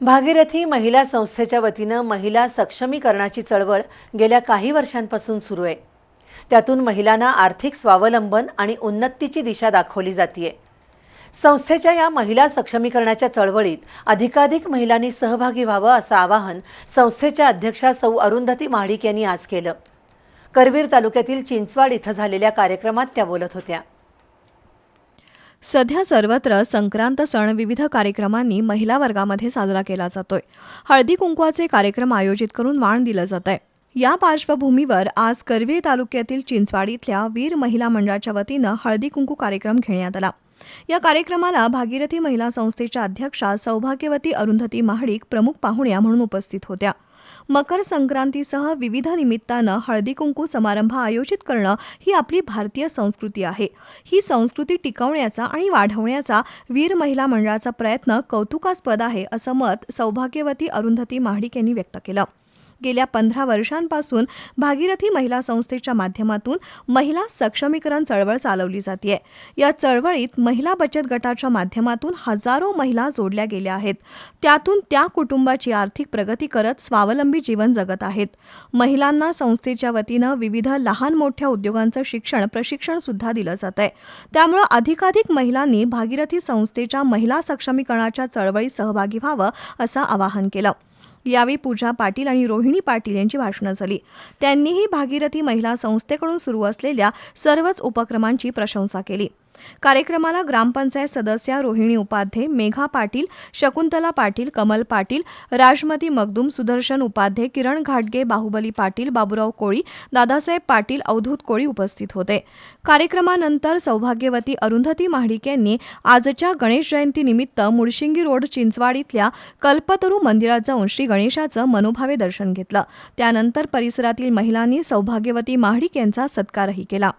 भागीरथी महिला संस्थेच्या वतीनं महिला सक्षमीकरणाची चळवळ गेल्या काही वर्षांपासून सुरू आहे. त्यातून महिलांना आर्थिक स्वावलंबन आणि उन्नतीची दिशा दाखवली जाते संस्थेच्या या महिला सक्षमीकरणाच्या चळवळीत अधिकाधिक महिलांनी सहभागी व्हावं असं आवाहन संस्थेच्या अध्यक्षा सौ अरुंधती महाडिक यांनी आज केलं. करवीर तालुक्यातील चिंचवाड इथं झालेल्या कार्यक्रमात त्या बोलत होत्या. सध्या सर्वत्र संक्रांत सण विविध कार्यक्रमांनी महिला वर्गामध्ये साजरा केला जातोय. हळदी कुंकवाचे कार्यक्रम आयोजित करून वाण दिलं जात आहे या पार्श्वभूमीवर आज करवीर तालुक्यातील चिंचवाड इथल्या वीर महिला मंडळाच्या वतीनं हळदी कुंकू कार्यक्रम घेण्यात आला. या कार्यक्रमाला भागीरथी महिला संस्थेच्या अध्यक्षा सौभाग्यवती अरुंधती महाडिक प्रमुख पाहुण्या म्हणून उपस्थित होत्या. मकर संक्रांतीसह विविध निमित्तानं हळदी कुंकू समारंभ आयोजित करणं ही आपली भारतीय संस्कृती आहे. ही संस्कृती टिकवण्याचा आणि वाढवण्याचा वीर महिला मंडळाचा प्रयत्न कौतुकास्पद आहे असं मत सौभाग्यवती अरुंधती महाडिक यांनी व्यक्त केलं. गेल्या पंधरा वर्षांपासून भागीरथी महिला संस्थेच्या माध्यमातून महिला सक्षमीकरण चळवळ चालवली जाते. या चळवळीत महिला बचत गटाच्या माध्यमातून हजारो महिला जोडल्या गेल्या आहेत. त्यातून त्या कुटुंबाची आर्थिक प्रगती करत स्वावलंबी जीवन जगत आहेत. महिलांना संस्थेच्या वतीनं विविध लहान मोठ्या उद्योगांचं शिक्षण प्रशिक्षण सुद्धा दिलं जात आहे. त्यामुळं अधिकाधिक महिलांनी भागीरथी संस्थेच्या महिला सक्षमीकरणाच्या चळवळीत सहभागी व्हावं असं आवाहन केलं. यावेळी पूजा पाटील आणि रोहिणी पाटील यांची भाषणं झाली. त्यांनीही भागीरथी महिला संस्थेकडून सुरू असलेल्या सर्वच उपक्रमांची प्रशंसा केली. कार्यक्रमाला ग्रामपंचायत सदस्या रोहिणी उपाध्ये मेघा पाटील शकुंतला पाटील कमल पाटील राजमती मगदूम सुदर्शन उपाध्ये किरण घाटगे बाहुबली पाटील बाबुराव कोळी दादासाहेब पाटील अवधूत कोळी उपस्थित होते. कार्यक्रमानंतर सौभाग्यवती अरुंधती महाडिक यांनी आजच्या गणेश जयंतीनिमित्त मुळशिंगी रोड चिंचवाड इथल्या कल्पतरू मंदिरात जाऊन श्री गणेशाचं मनोभावे दर्शन घेतलं. त्यानंतर परिसरातील महिलांनी सौभाग्यवती महाडिक यांचा सत्कारही केला.